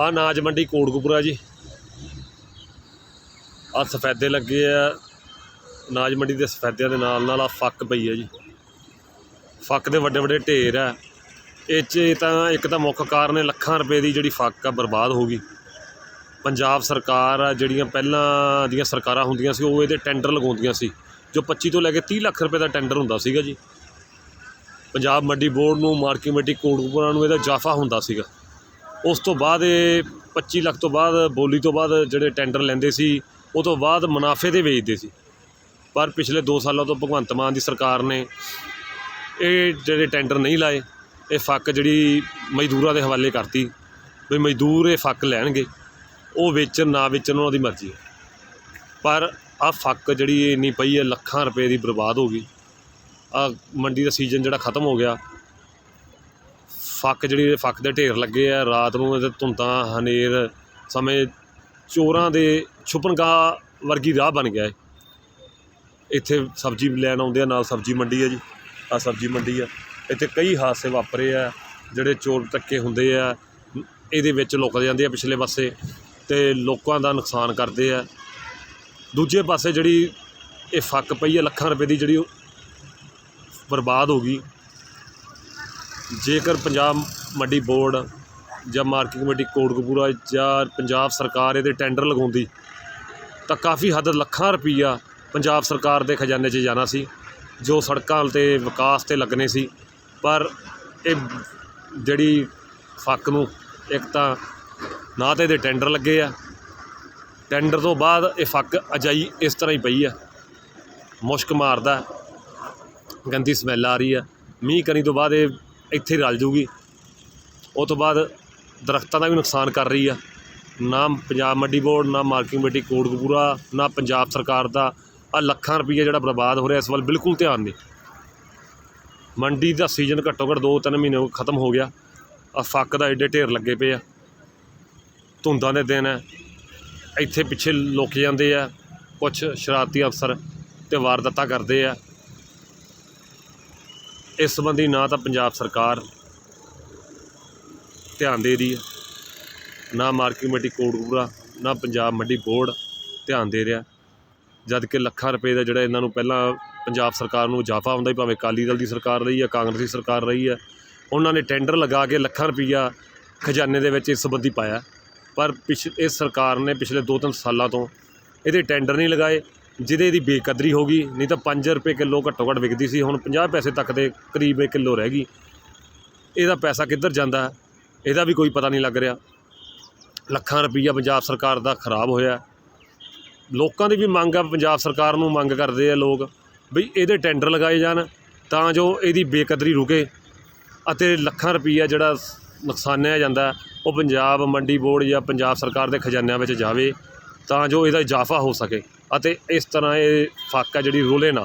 ਆ ਅਨਾਜ ਮੰਡੀ ਕੋਟਕਪੂਰਾ ਜੀ। ਆ ਸਫੈਦੇ ਲੱਗੇ ਆ। ਅਨਾਜ ਮੰਡੀ ਦੇ ਸਫੈਦਿਆਂ ਦੇ ਨਾਲ ਨਾਲ ਆ ਫੱਕ ਪਈ ਹੈ ਜੀ। ਫੱਕ ਦੇ ਵੱਡੇ ਵੱਡੇ ਢੇਰ ਆ। ਇਹ 'ਚ ਤਾਂ ਇੱਕ ਤਾਂ ਮੁੱਖ ਕਾਰਨ ਹੈ ਲੱਖਾਂ ਰੁਪਏ ਦੀ ਜਿਹੜੀ ਫੱਕ ਆ ਬਰਬਾਦ ਹੋ ਗਈ। ਪੰਜਾਬ ਸਰਕਾਰ ਆ ਜਿਹੜੀਆਂ ਪਹਿਲਾਂ ਦੀਆਂ ਸਰਕਾਰਾਂ ਹੁੰਦੀਆਂ ਸੀ, ਉਹ ਇਹਦੇ ਟੈਂਡਰ ਲਗਾਉਂਦੀਆਂ ਸੀ, ਜੋ 25 ਤੋਂ ਲੈ ਕੇ 30 ਲੱਖ ਰੁਪਏ ਦਾ ਟੈਂਡਰ ਹੁੰਦਾ ਸੀਗਾ ਜੀ। ਪੰਜਾਬ ਮੰਡੀ ਬੋਰਡ ਨੂੰ, ਮਾਰਕੀਟ ਕਮੇਟੀ ਕੋਟਕਪੂਰਾ ਨੂੰ ਇਹਦਾ ਜਾਫਾ ਹੁੰਦਾ ਸੀਗਾ। ਉਸ ਤੋਂ ਬਾਅਦ ਇਹ 25 ਲੱਖ ਤੋਂ ਬਾਅਦ ਬੋਲੀ ਤੋਂ ਬਾਅਦ ਜਿਹੜੇ ਟੈਂਡਰ ਲੈਂਦੇ ਸੀ, ਉਹ ਤੋਂ ਬਾਅਦ ਮੁਨਾਫੇ ਦੇ ਵੇਚਦੇ ਸੀ। ਪਰ ਪਿਛਲੇ 2 ਸਾਲਾਂ ਤੋਂ ਭਗਵੰਤ ਮਾਨ ਦੀ ਸਰਕਾਰ ਨੇ ਇਹ ਜਿਹੜੇ ਟੈਂਡਰ ਨਹੀਂ ਲਾਏ, ਇਹ ਫੱਕ ਜਿਹੜੀ ਮਜ਼ਦੂਰਾਂ ਦੇ ਹਵਾਲੇ ਕਰਤੀ ਵੀ ਮਜ਼ਦੂਰ ਇਹ ਫੱਕ ਲੈਣਗੇ, ਉਹ ਵੇਚਣ ਨਾ ਵੇਚਣ ਉਹਨਾਂ ਦੀ ਮਰਜ਼ੀ ਹੈ। ਪਰ ਆ ਫੱਕ ਜਿਹੜੀ ਇੰਨੀ ਪਈ ਹੈ, ਲੱਖਾਂ ਰੁਪਏ ਦੀ ਬਰਬਾਦ ਹੋ ਗਈ। ਆ ਮੰਡੀ ਦਾ ਸੀਜ਼ਨ ਜਿਹੜਾ ਖਤਮ ਹੋ ਗਿਆ ਫੱਕ ਜਿਹੜੀ ਫੱਕ ਦੇ ਢੇਰ ਲੱਗੇ ਆ, ਰਾਤ ਨੂੰ ਇਹਦੇ ਧੁੰਦਾਂ, ਹਨੇਰ ਸਮੇਂ ਚੋਰਾਂ ਦੇ ਛੁਪਣਗਾ ਵਰਗੀ ਰਾਹ ਬਣ ਗਿਆ ਹੈ ਇੱਥੇ ਸਬਜ਼ੀ ਲੈਣ ਆਉਂਦੇ ਆ, ਨਾਲ ਸਬਜ਼ੀ ਮੰਡੀ ਹੈ ਜੀ ਆ ਸਬਜ਼ੀ ਮੰਡੀ ਆ। ਇੱਥੇ ਕਈ ਹਾਦਸੇ ਵਾਪਰੇ ਆ, ਜਿਹੜੇ ਚੋਰ ਟੱਕੇ ਹੁੰਦੇ ਆ, ਇਹਦੇ ਵਿੱਚ ਲੁਕ ਜਾਂਦੇ ਆ ਪਿਛਲੇ ਪਾਸੇ ਤੇ ਲੋਕਾਂ ਦਾ ਨੁਕਸਾਨ ਕਰਦੇ ਆ। ਦੂਜੇ ਪਾਸੇ ਜਿਹੜੀ ਇਹ ਫੱਕ ਪਈ ਆ, ਲੱਖਾਂ ਰੁਪਏ ਦੀ ਜਿਹੜੀ ਬਰਬਾਦ ਹੋ ਗਈ ਜੇਕਰ ਪੰਜਾਬ ਮੰਡੀ ਬੋਰਡ ਜਾਂ ਮਾਰਕੀਟ ਕਮੇਟੀ ਕੋਟਕਪੂਰਾ ਜਾਂ ਪੰਜਾਬ ਸਰਕਾਰ ਇਹਦੇ ਟੈਂਡਰ ਲਗਾਉਂਦੀ, ਤਾਂ ਕਾਫੀ ਹੱਦ ਲੱਖਾਂ ਰੁਪਈਆ ਪੰਜਾਬ ਸਰਕਾਰ ਦੇ ਖਜ਼ਾਨੇ 'ਚ ਜਾਣਾ ਸੀ, ਜੋ ਸੜਕਾਂ ਤੇ ਵਿਕਾਸ ਤੇ ਲੱਗਣੇ ਸੀ। ਪਰ ਇਹ ਜਿਹੜੀ ਫੱਕ ਨੂੰ ਇੱਕ ਤਾਂ ਨਾ ਤੇ ਇਹਦੇ ਟੈਂਡਰ ਲੱਗੇ ਆ, ਟੈਂਡਰ ਤੋਂ ਬਾਅਦ ਇਹ ਫੱਕ ਅਜਾਈ ਇਸ ਤਰ੍ਹਾਂ ਹੀ ਪਈ ਆ। ਮੁਸ਼ਕ ਮਾਰਦਾ, ਗੰਦੀ ਸਮੈਲ ਆ ਰਹੀ ਆ। ਮੀਂਹ ਕਣੀ ਤੋਂ ਬਾਅਦ ਇਹ ਇੱਥੇ ਰਲ ਜੂਗੀ। ਉਹ ਤੋਂ ਬਾਅਦ ਦਰਖਤਾਂ ਦਾ ਵੀ ਨੁਕਸਾਨ ਕਰ ਰਹੀ ਆ। ਨਾ ਪੰਜਾਬ ਮੰਡੀ ਬੋਰਡ, ਨਾ ਮਾਰਕਿੰਗ ਕਮੇਟੀ ਕੋਟਕਪੂਰਾ, ਨਾ ਪੰਜਾਬ ਸਰਕਾਰ ਦਾ। ਆ ਲੱਖਾਂ ਰੁਪਈਆ ਜਿਹੜਾ ਬਰਬਾਦ ਹੋ ਰਿਹਾ, ਇਸ ਵੱਲ ਬਿਲਕੁਲ ਧਿਆਨ ਨਹੀਂ। ਮੰਡੀ ਦਾ ਸੀਜ਼ਨ ਘੱਟੋ ਘੱਟ 2-3 ਮਹੀਨੇ ਹੋ- ਖਤਮ ਹੋ ਗਿਆ। ਆ ਫੱਕ ਦਾ ਏਡੇ ਢੇਰ ਲੱਗੇ ਪਏ ਆ। ਧੁੰਦਾਂ ਦੇ ਦਿਨ ਹੈ ਇੱਥੇ ਪਿੱਛੇ ਲੁਕ ਜਾਂਦੇ ਆ ਕੁਝ ਸ਼ਰਾਰਤੀ ਅਫਸਰ ਤੇ ਵਾਰਦਾਤਾਂ ਕਰਦੇ ਆ। ਇਸ ਸੰਬੰਧੀ ਨਾ ਤਾਂ ਪੰਜਾਬ ਸਰਕਾਰ ਧਿਆਨ ਦੇ ਰਹੀ ਹੈ, ਨਾ ਮਾਰਕੀਟ ਕਮੇਟੀ ਕੋਟਕਪੂਰਾ ਨਾ ਪੰਜਾਬ ਮੰਡੀ ਬੋਰਡ ਧਿਆਨ ਦੇ ਰਿਹਾ। ਜਦ ਕਿ ਲੱਖਾਂ ਰੁਪਏ ਦਾ ਜਿਹੜਾ ਇਹਨਾਂ ਨੂੰ ਪਹਿਲਾਂ ਪੰਜਾਬ ਸਰਕਾਰ ਨੂੰ ਜਾਫਾ ਹੁੰਦਾ ਹੀ ਭਾਵੇਂ ਅਕਾਲੀ ਦਲ ਦੀ ਸਰਕਾਰ ਰਹੀ ਹੈ ਕਾਂਗਰਸ ਦੀ ਸਰਕਾਰ ਰਹੀ ਹੈ, ਉਹਨਾਂ ਨੇ ਟੈਂਡਰ ਲਗਾ ਕੇ ਲੱਖਾਂ ਰੁਪਈਆ ਖਜ਼ਾਨੇ ਦੇ ਵਿੱਚ ਇਸ ਸੰਬੰਧੀ ਪਾਇਆ। ਪਰ ਪਿਛ, ਇਸ ਸਰਕਾਰ ਨੇ ਪਿਛਲੇ 2-3 ਸਾਲਾਂ ਤੋਂ ਇਹਦੇ ਟੈਂਡਰ ਨਹੀਂ ਲਗਾਏ ਜਿਹਦੇ ਦੀ ਬੇਕਦਰੀ ਹੋ ਗਈ, ਨਹੀਂ ਤਾਂ 5 ਰੁਪਏ ਕਿਲੋ ਘੱਟੋ ਘੱਟ ਵਿਕਦੀ ਸੀ, ਹੁਣ 50 ਪੈਸੇ ਤੱਕ ਦੇ ਕਰੀਬ ਇਹ ਕਿਲੋ ਰਹਿ ਗਈ। ਇਹਦਾ ਪੈਸਾ ਕਿੱਧਰ ਜਾਂਦਾ? ਇਹਦਾ ਵੀ ਕੋਈ ਪਤਾ ਨਹੀਂ ਲੱਗ ਰਿਹਾ। ਲੱਖਾਂ ਰੁਪਈਆ ਪੰਜਾਬ ਸਰਕਾਰ ਦਾ ਖਰਾਬ ਹੋਇਆ। ਲੋਕਾਂ ਦੀ ਵੀ ਮੰਗ ਆ, ਪੰਜਾਬ ਸਰਕਾਰ ਨੂੰ ਮੰਗ ਕਰਦੇ ਆ ਲੋਕ ਵੀ ਇਹਦੇ ਟੈਂਡਰ ਲਗਾਏ ਜਾਣ ਤਾਂ ਜੋ ਇਹਦੀ ਬੇਕਦਰੀ ਰੁਕੇ ਅਤੇ ਲੱਖਾਂ ਰੁਪਈਆ ਜਿਹੜਾ ਨੁਕਸਾਨਿਆ ਜਾਂਦਾ, ਉਹ ਪੰਜਾਬ ਮੰਡੀ ਬੋਰਡ ਜਾਂ ਪੰਜਾਬ ਸਰਕਾਰ ਦੇ ਖਜ਼ਾਨਿਆਂ ਵਿੱਚ ਜਾਵੇ ਤਾਂ ਜੋ ਇਹਦਾ ਇਜ਼ਾਫਾ ਹੋ ਸਕੇ। ਅਤੇ ਇਸ ਤਰ੍ਹਾਂ ਇਹ ਫਾਕਾ ਜਿਹੜੀ ਰੋਲੇ ਨਾ।